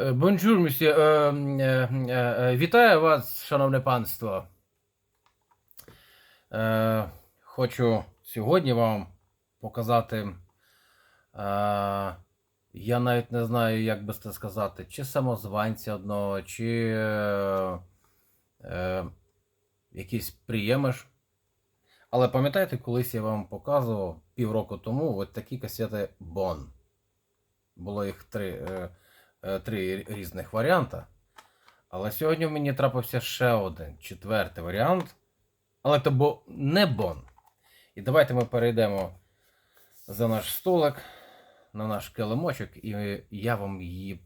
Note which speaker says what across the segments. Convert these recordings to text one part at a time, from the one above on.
Speaker 1: Е, Бонжур, мсьє. Е, е, Вітаю вас, шановне панство. Хочу сьогодні вам показати. Я навіть не знаю, як би це сказати, чи самозванця одного, чи якийсь приємиш. Але пам'ятаєте, колись я вам показував півроку тому от такі касети Бон. Було їх три. Е, три різних варіанти. Але сьогодні в мені трапився ще один четвертий варіант. Але це бо не бон. І давайте ми перейдемо за наш столик на наш килимочок, і я вам її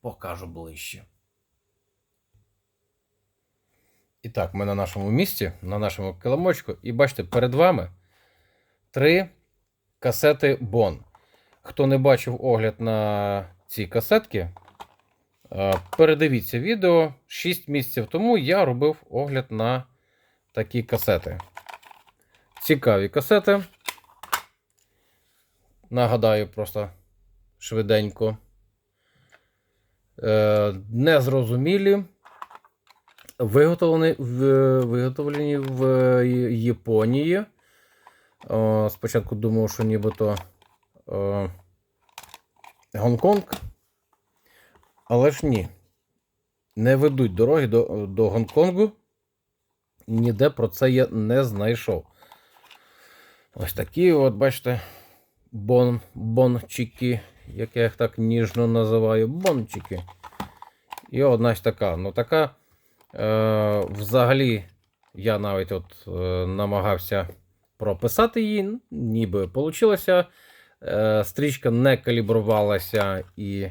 Speaker 1: покажу ближче. І так, ми на нашому місці, на нашому килимочку, і бачите, перед вами три касети Бон. Хто не бачив огляд на ці касетки, е, передивіться відео. 6 місяців тому я робив огляд на такі касети. Цікаві касети. Нагадаю, просто швиденько. Е, Незрозумілі. Виготовлені в, виготовлені в Японії. Спочатку думав, що нібито. Гонконг. Але ж ні. Не ведуть дороги до, до Гонконгу. Ніде про це я не знайшов. Ось такі, от, бачите, бон, бончики, як я їх так ніжно називаю, бончики. І одна ось така. Ну, така. Е, взагалі, я навіть от е, намагався прописати її, ніби вийшло. Е, стрічка не калібрувалася і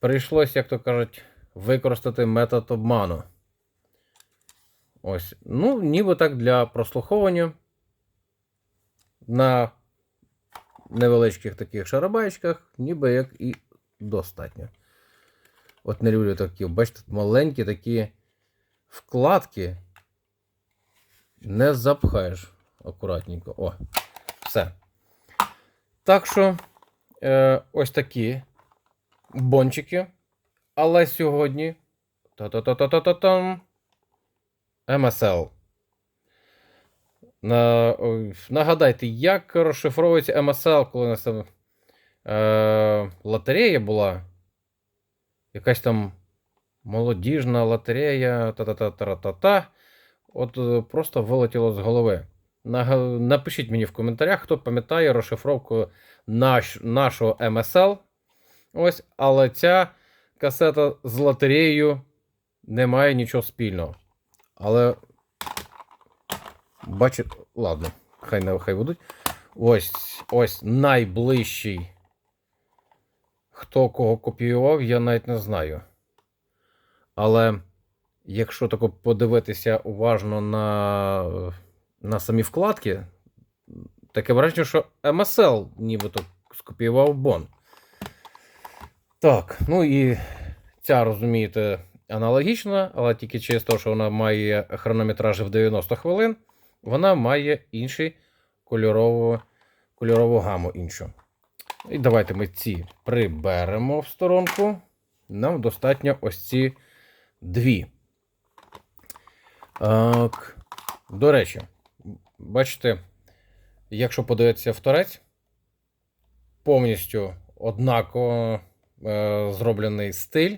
Speaker 1: прийшлося, як то кажуть, використати метод обману. Ось. Ну, ніби так для прослуховування на невеличких таких шарабайчиках, ніби як і достатньо. От не люблю такі, бачите, маленькі такі вкладки. Не запхаєш акуратненько. О, все. Так що, е, ось такі бончики. Але сьогодні. Та-та-та-та-та-там. MSL. На, ой, нагадайте, як розшифровується MSL, коли у нас там е, лотерея була. Якась там молодіжна лотерея. Та-та-та-та-та-та. От е, просто вилетіло з голови. Напишіть мені в коментарях, хто пам'ятає розшифровку наш, нашого MSL. Ось, але ця касета з лотереєю не має нічого спільного. Але. Бачите, ладно, хай не хай будуть. Ось ось найближчий. Хто кого копіював, я навіть не знаю. Але якщо тако подивитися уважно на на самі вкладки, таке враження, що MSL нібито скопіював Бон. Так, ну і ця, розумієте, аналогічна, але тільки через те, що вона має хронометраж в 90 хвилин, вона має інший кольорову, кольорову гаму іншу. І давайте ми ці приберемо в сторонку. Нам достатньо ось ці дві. Так. До речі, бачите, якщо подивитися в торець, повністю однаково е, зроблений стиль,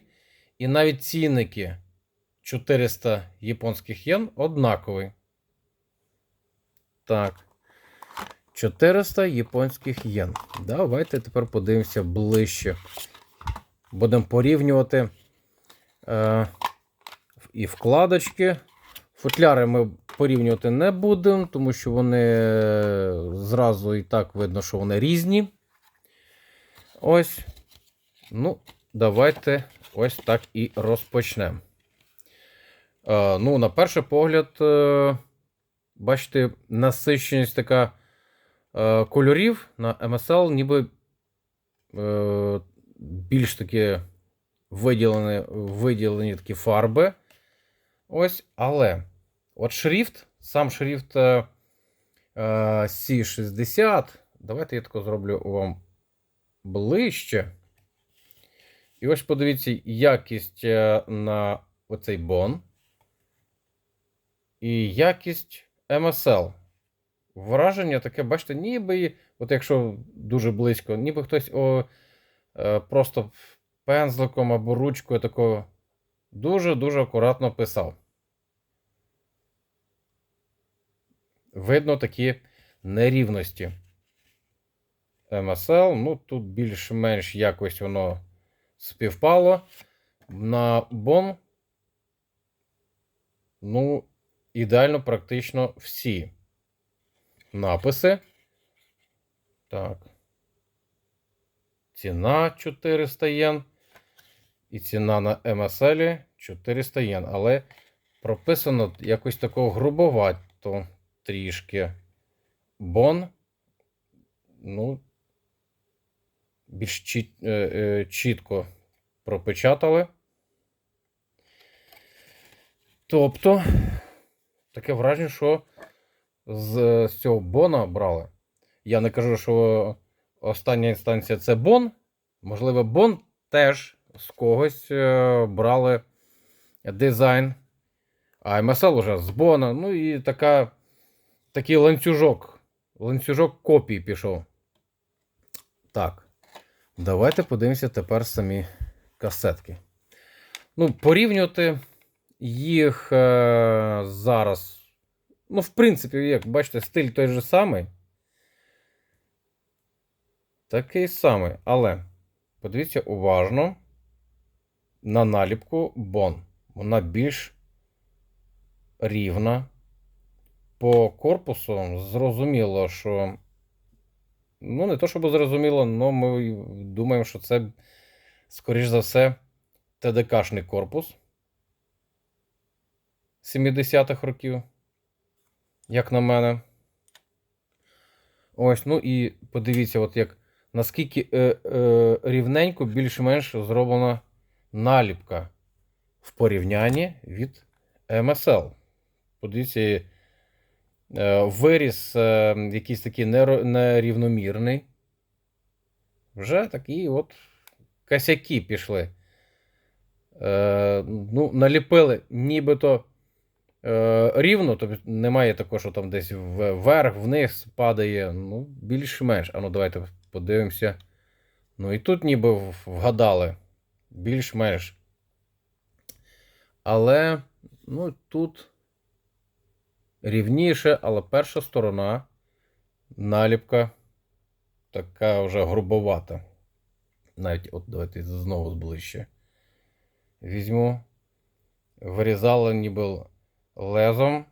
Speaker 1: і навіть цінники 400 японських єн однаковий. Так. 400 японських єн. Давайте тепер подивимося ближче. Будемо порівнювати е, і вкладочки. Футляри ми порівнювати не будемо, тому що вони е, зразу і так видно, що вони різні. Ось. Ну, давайте ось так і розпочнемо. Е, ну, на перший погляд, е, бачите, насиченість така е, кольорів на MSL, ніби е, більш такі виділені, виділені такі фарби. Ось, але от шрифт, сам шрифт е, е, C60. Давайте я тако зроблю вам ближче. І ось подивіться якість е, на оцей бон. І якість MSL. Враження таке, бачите, ніби, от якщо дуже близько, ніби хтось о, е, просто пензликом або ручкою такого дуже-дуже акуратно писав. Видно такі нерівності. MSL, ну тут більш-менш якось воно співпало. На Бон, ну, ідеально практично всі написи. Так. Ціна 400 єн. І ціна на MSL 400 єн. Але прописано якось такого грубовато трішки. Бон. Ну, більш чіт, е, е, чітко пропечатали. Тобто, таке враження, що з, з цього бона брали. Я не кажу, що остання інстанція це бон. Можливо, бон теж з когось е, брали дизайн. А MSL уже з бона. Ну і така, такий ланцюжок. Ланцюжок копій пішов. Так. Давайте подивимося тепер самі касетки. Ну, порівнювати їх е, зараз. Ну, в принципі, як бачите, стиль той же самий. Такий самий. Але подивіться уважно на наліпку Бон. Вона більш рівна. По корпусу зрозуміло, що. Ну, не то, щоб зрозуміло, але ми думаємо, що це, скоріш за все, ТДКшний корпус 70-х років, як на мене. Ось, ну і подивіться, от як наскільки е, е, рівненько більш-менш зроблена наліпка в порівнянні від MSL. Подивіться, виріс е, якийсь такий нерівномірний. Вже такі от косяки пішли. Е, ну, наліпили нібито е, рівно, тобто немає такого, що там десь вверх, вниз падає. Ну, більш-менш. А ну давайте подивимося. Ну і тут ніби вгадали. Більш-менш. Але, ну, тут рівніше, але перша сторона наліпка така вже грубовата. Навіть, от давайте знову зближче. Візьму. Вирізали ніби лезом.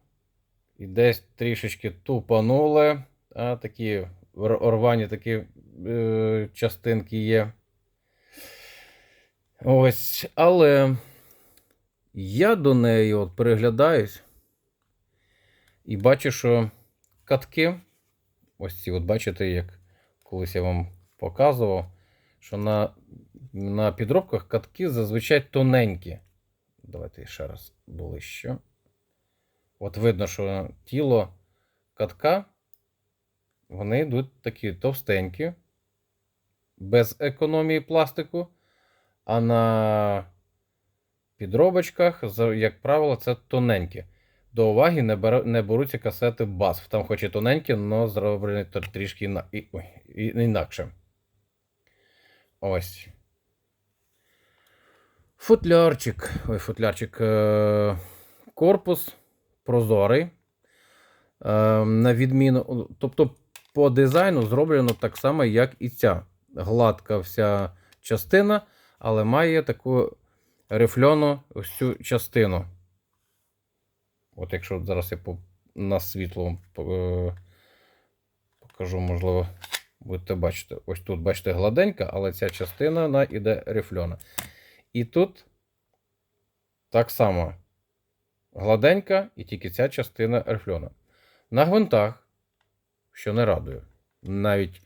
Speaker 1: І десь трішечки тупанули. А такі рвані такі е, частинки є. Ось, але я до неї от переглядаюсь і бачу, що катки, ось ці, от бачите, як колись я вам показував, що на, на підробках катки зазвичай тоненькі. Давайте ще раз ближче. От видно, що тіло катка, вони йдуть такі товстенькі, без економії пластику. А на підробочках, як правило, це тоненькі. До уваги не, беру, не беруться касети BASF. Там хоч і тоненькі, але зроблені трішки іна, і, і, інакше. Ось. Футлярчик. Ой, футлярчик. Е, корпус прозорий. Е, на відміну. Тобто, по дизайну зроблено так само, як і ця. Гладка вся частина, але має таку рифльону цю частину. От якщо зараз я по, на світло е, покажу, можливо, будете бачити. Ось тут, бачите, гладенька, але ця частина вона іде рифльона. І тут так само гладенька, і тільки ця частина рифльона. На гвинтах, що не радує. Навіть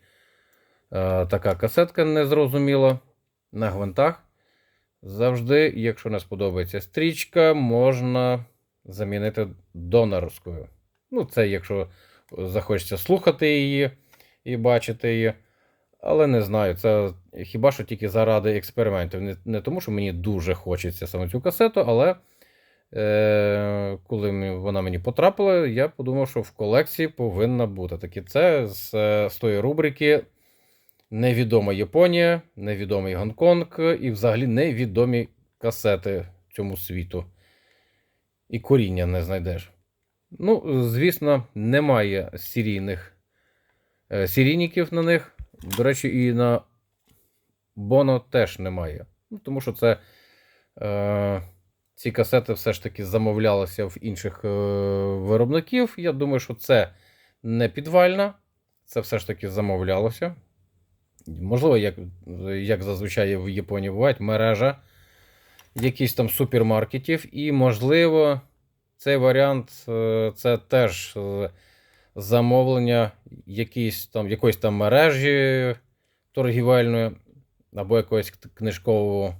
Speaker 1: е, така касетка незрозуміла. На гвинтах завжди, якщо не сподобається стрічка, можна замінити донорською. Ну, це якщо захочеться слухати її і бачити її. Але не знаю, це хіба що тільки заради експериментів. Не, не тому, що мені дуже хочеться саме цю касету, але е, коли вона мені потрапила, я подумав, що в колекції повинна бути. Такі це з, е, з тої рубрики Невідома Японія, невідомий Гонконг і взагалі невідомі касети цьому світу. І коріння не знайдеш. Ну, звісно, немає серійних е, серійників на них. До речі, і на Боно теж немає. Ну, тому що це е, ці касети все ж таки замовлялися в інших е, виробників. Я думаю, що це не підвальна, це все ж таки замовлялося. Можливо, як, як зазвичай в Японії буває, мережа якихось там супермаркетів, і, можливо, цей варіант е, це теж е, замовлення якоїсь там, якоїсь там мережі торгівельної або якогось книжкового,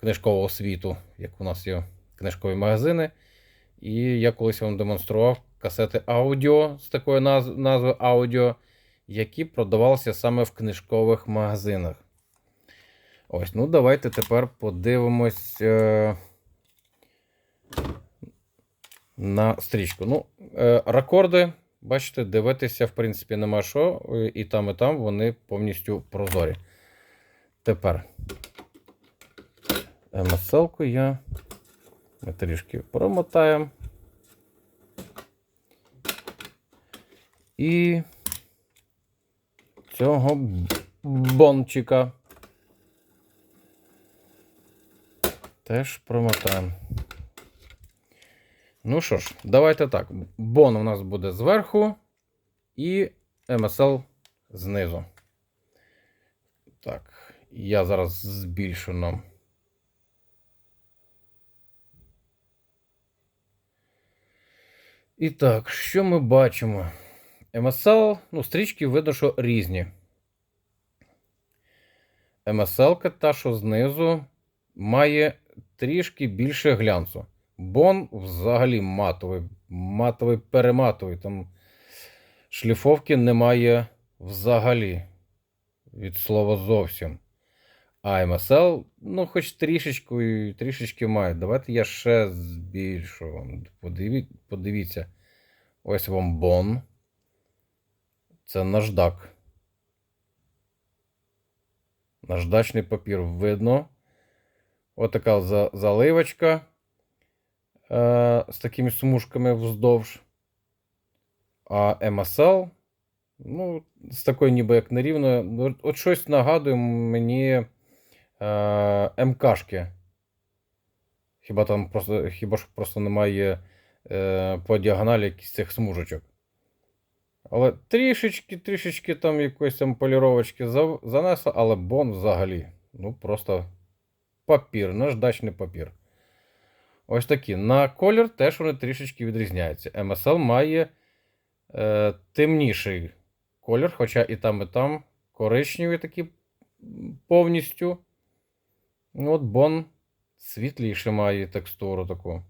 Speaker 1: книжкового світу, як у нас є книжкові магазини. І я колись вам демонстрував касети аудіо з такою наз- назвою аудіо, які продавалися саме в книжкових магазинах. Ось, ну давайте тепер подивимось е, на стрічку. Ну, е, рекорди, бачите, дивитися, в принципі, нема що. е, І там, і там вони повністю прозорі. Тепер маселку я ми трішки промотаємо. І цього бончика теж промотаємо. Ну що ж, давайте так. Бон у нас буде зверху і MSL знизу. Так, я зараз збільшу нам. І так, що ми бачимо? MSL, ну, стрічки видно, що різні. MSL, та, що знизу, має трішки більше глянцу. Бон взагалі матовий, матовий перематовий. Там шліфовки немає взагалі. Від слова зовсім. А MSL, ну, хоч трішечку, трішечки має. Давайте я ще збільшу вам. Подиві, подивіться. Ось вам бон. Це наждак. Наждачний папір видно. Отака за, заливочка е, з такими смужками вздовж. А MSL, ну, з такою ніби як нерівною. От щось нагадує мені е, МКшки. Хіба там просто, хіба ж просто немає е, по діагоналі якісь цих смужечок. Але трішечки, трішечки там якоїсь там поліровочки за- занесло, але бон взагалі. Ну, просто папір, наждачний папір. Ось такі. На колір теж вони трішечки відрізняються. MSL має е, темніший колір, хоча і там, і там коричневі такі повністю. Ну, от Бон світліше має текстуру таку.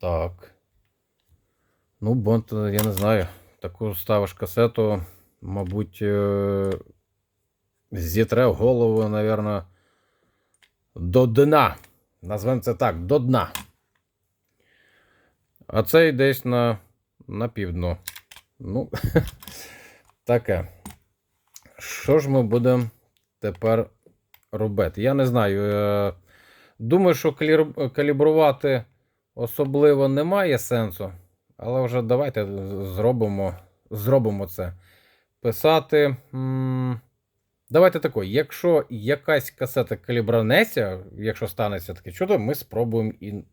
Speaker 1: Так. Ну, Бон, я не знаю. Таку ставиш касету, мабуть, е, зітре голову, напевно, до дна. Назвемо це так, до дна. А цей десь на, на півдно. Ну, таке. Що ж ми будемо тепер робити? Я не знаю. е, Думаю, що калібрувати особливо немає сенсу. Але вже давайте зробимо, зробимо це. Писати. м, Давайте тако, якщо якась касета калібранеться, якщо станеться таке чудо, ми спробуємо і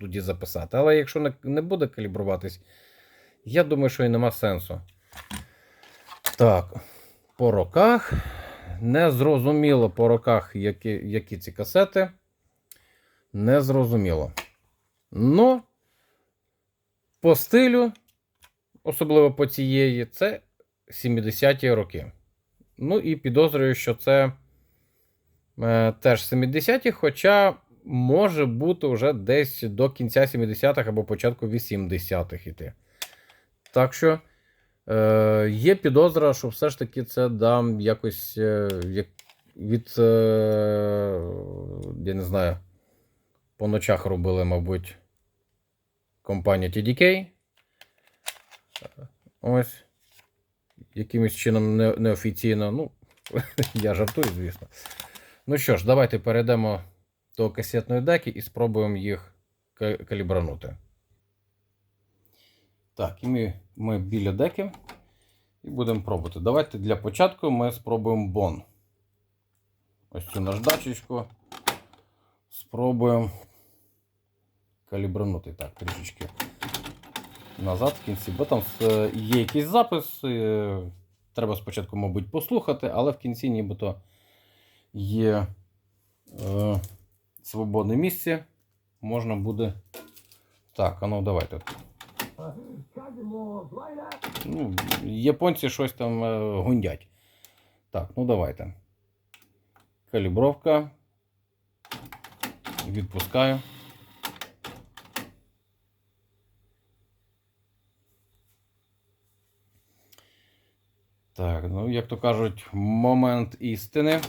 Speaker 1: тоді записати. Але якщо не, не буде калібруватись, я думаю, що і нема сенсу. Так, по роках. Не зрозуміло по роках, які, які ці касети. Не зрозуміло. Ну, по стилю, особливо по цієї, це 70-ті роки. Ну і підозрюю, що це е, теж 70-ті, хоча може бути вже десь до кінця 70-х або початку 80-х іти. Так що Е, є підозра, що все ж таки це дам якось е, від. Е, я не знаю. По ночах робили, мабуть, компанія TDK. Ось. Якимось чином не, неофіційно. Ну, я жартую, звісно. Ну що ж, давайте перейдемо до касетної деки і спробуємо їх ка- калібранути. Так, і ми, ми біля деки і будемо пробувати. Давайте для початку ми спробуємо бон. Ось цю наждачечку. Спробуємо калібранути. Так, трішечки назад в кінці, бо там е, є якийсь запис. е, Треба спочатку, мабуть, послухати, але в кінці нібито є е, свободне місце. Можна буде. Так, а ну давайте. Ну, японці щось там е, гундять. Так, ну давайте. Калібровка. Відпускаю. Так, ну, як то кажуть, момент істини.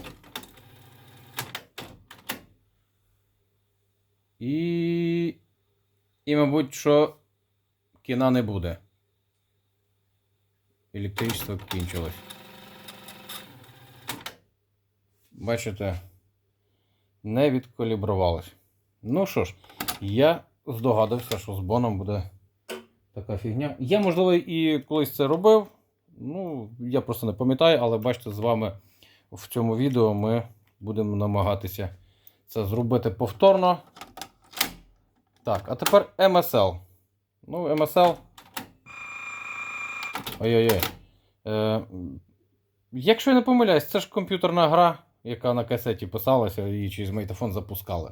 Speaker 1: І. І, мабуть, що кіна не буде. Електричество кінчилось. Бачите, не відкалібрувалось. Ну що ж, я здогадався, що з боном буде така фігня. Я, можливо, і колись це робив. Ну, я просто не пам'ятаю, але бачите, з вами в цьому відео ми будемо намагатися це зробити повторно. Так, а тепер MSL. Ну, MSL. Ой-ой-ой. Е, якщо я не помиляюсь, це ж комп'ютерна гра, яка на касеті писалася і через магнітофон запускали.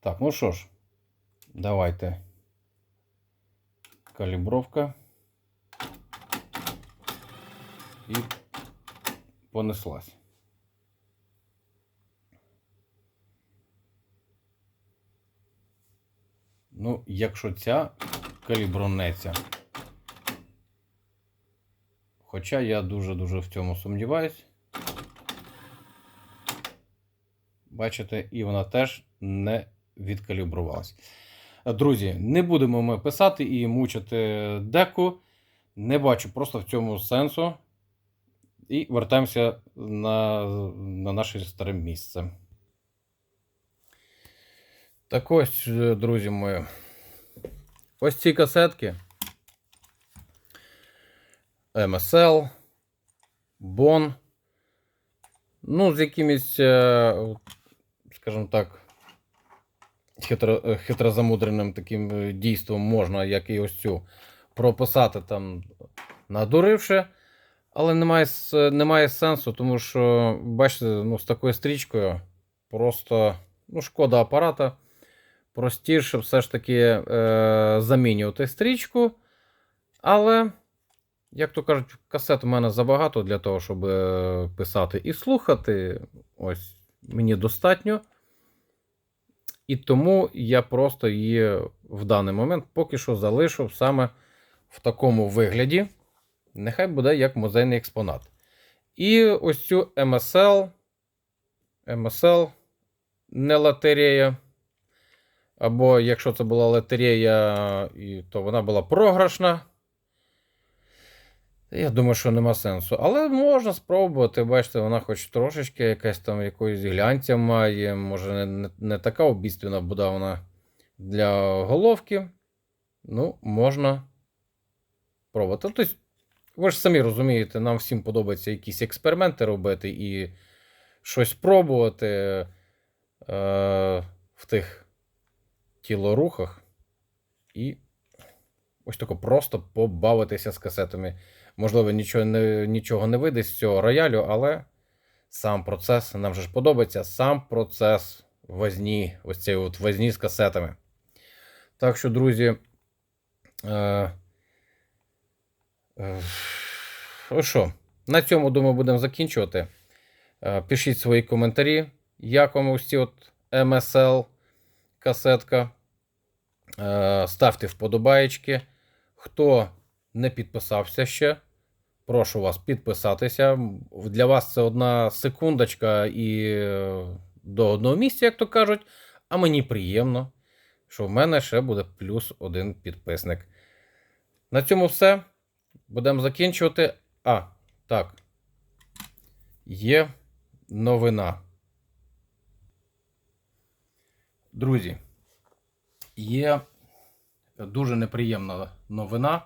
Speaker 1: Так, ну що ж, давайте. Калібровка. І понеслась. Ну, якщо ця калібронеться. Хоча я дуже-дуже в цьому сумніваюсь. Бачите, і вона теж не відкалібрувалась. Друзі, не будемо ми писати і мучити деку. Не бачу просто в цьому сенсу. І вертаємося на, на наше старе місце. Так ось, друзі мої. Ось ці касетки. MSL, Bon. Ну, з якимось, е, скажімо так, хитро, хитрозамудреним таким е, дійством можна, як і ось цю, прописати там, надуривши. Але немає, немає сенсу, тому що, бачите, ну, з такою стрічкою просто ну, шкода апарата. Простіше все ж таки е, замінювати стрічку. Але, як то кажуть, касет у мене забагато для того, щоб е, писати і слухати. Ось мені достатньо. І тому я просто її в даний момент поки що залишив саме в такому вигляді. Нехай буде як музейний експонат. І ось цю MSL. MSL не лотерея. Або якщо це була лотерея, то вона була програшна. Я думаю, що нема сенсу. Але можна спробувати. Бачите, вона хоч трошечки якась там якоїсь глянця має. Може, не, не, така обіцяна буде вона для головки. Ну, можна пробувати. Тобто, ви ж самі розумієте, нам всім подобається якісь експерименти робити і щось пробувати е, в тих тілорухах. І ось тако просто побавитися з касетами. Можливо, нічого не, нічого не вийде з цього роялю, але сам процес нам же ж подобається. Сам процес возні, ось цей от возні з касетами. Так що, друзі. Е, ну що, на цьому, думаю, будемо закінчувати. Е, Пишіть свої коментарі, як вам ось ці от MSL касетка. Е, Ставте вподобаєчки. Хто не підписався ще прошу вас підписатися. Для вас це одна секундочка і е, до одного місця, як то кажуть. А мені приємно, що в мене ще буде плюс один підписник. На цьому все. Будемо закінчувати. А, так. Є новина. Друзі, є дуже неприємна новина.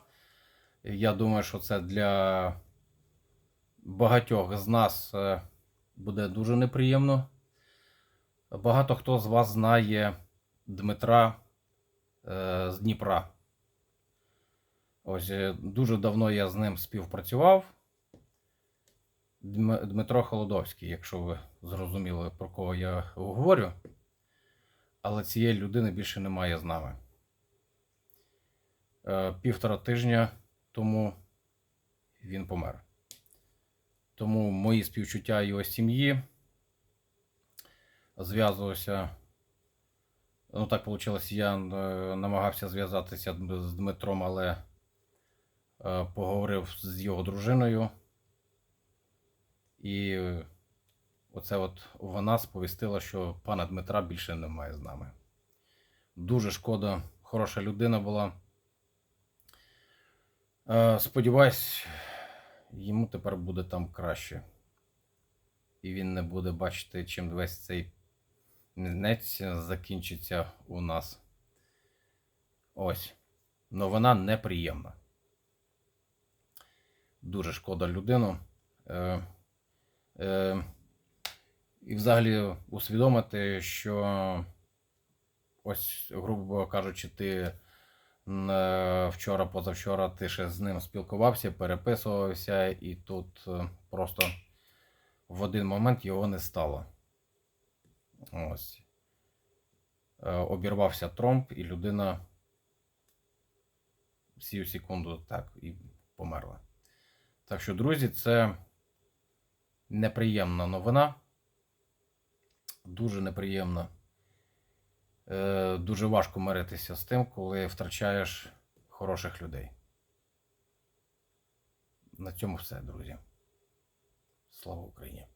Speaker 1: Я думаю, що це для багатьох з нас е, буде дуже неприємно. Багато хто з вас знає Дмитра е, з Дніпра. Ось е, дуже давно я з ним співпрацював. Дмитро Холодовський, якщо ви зрозуміли, про кого я говорю. Але цієї людини більше немає з нами. Е, Півтора тижня тому він помер. Тому мої співчуття його сім'ї зв'язувався. Ну, так вийшло, я е, намагався зв'язатися з Дмитром, але поговорив з його дружиною. І е, оце от вона сповістила, що пана Дмитра більше немає з нами. Дуже шкода, хороша людина була. Е, Сподіваюсь, йому тепер буде там краще. І він не буде бачити, чим весь цей нець закінчиться у нас. Ось. Новина неприємна. Дуже шкода людину. Е, е, і взагалі усвідомити, що ось, грубо кажучи, ти е, вчора, позавчора ти ще з ним спілкувався, переписувався, і тут е, просто в один момент його не стало. Ось. Е, Обірвався тромб, і людина сію секунду так і померла. Так що, друзі, це неприємна новина. Дуже неприємна. Е, Дуже важко миритися з тим, коли втрачаєш хороших людей. На цьому все, друзі. Слава Україні!